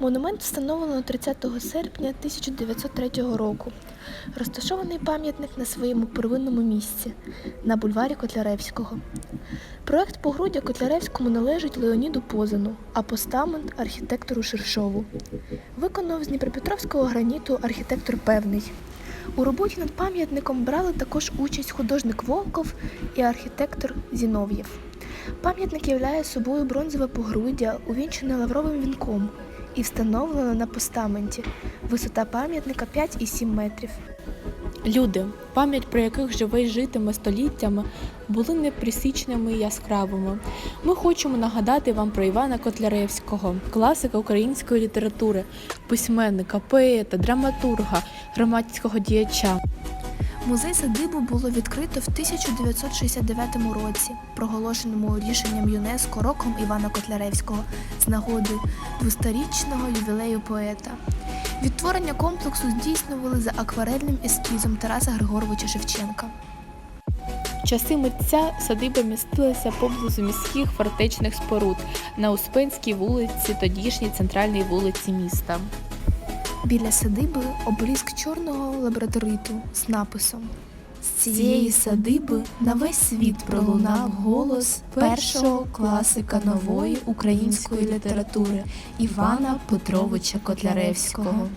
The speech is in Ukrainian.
Монумент встановлено 30 серпня 1903 року. Розташований пам'ятник на своєму первинному місці на бульварі Котляревського. Проект погруддя Котляревському належить Леоніду Позану, а постамент архітектору Шершову. Виконав з Дніпропетровського граніту архітектор Певний. У роботі над пам'ятником брали також участь художник Волков і архітектор Зінов'єв. Пам'ятник являє собою бронзове погруддя, увінчене лавровим вінком, і встановлено на постаменті. Висота пам'ятника 5,7 метрів. Люди, пам'ять про яких живе й житиме століттями, були неприсічними і яскравими. Ми хочемо нагадати вам про Івана Котляревського, класика української літератури, письменника, поета, драматурга, громадського діяча. Музей садибу було відкрито в 1969 році, проголошеному рішенням ЮНЕСКО роком Івана Котляревського з нагоди 200-річного ювілею поета. Відтворення комплексу здійснювали за акварельним ескізом Тараса Григоровича Шевченка. Часи митця садиба містилася поблизу міських фортечних споруд на Успенській вулиці, тодішній центральній вулиці міста. Біля садиби обрізк чорного лабораториту з написом З цієї садиби на весь світ пролунав голос першого класика нової української літератури Івана Петровича Котляревського.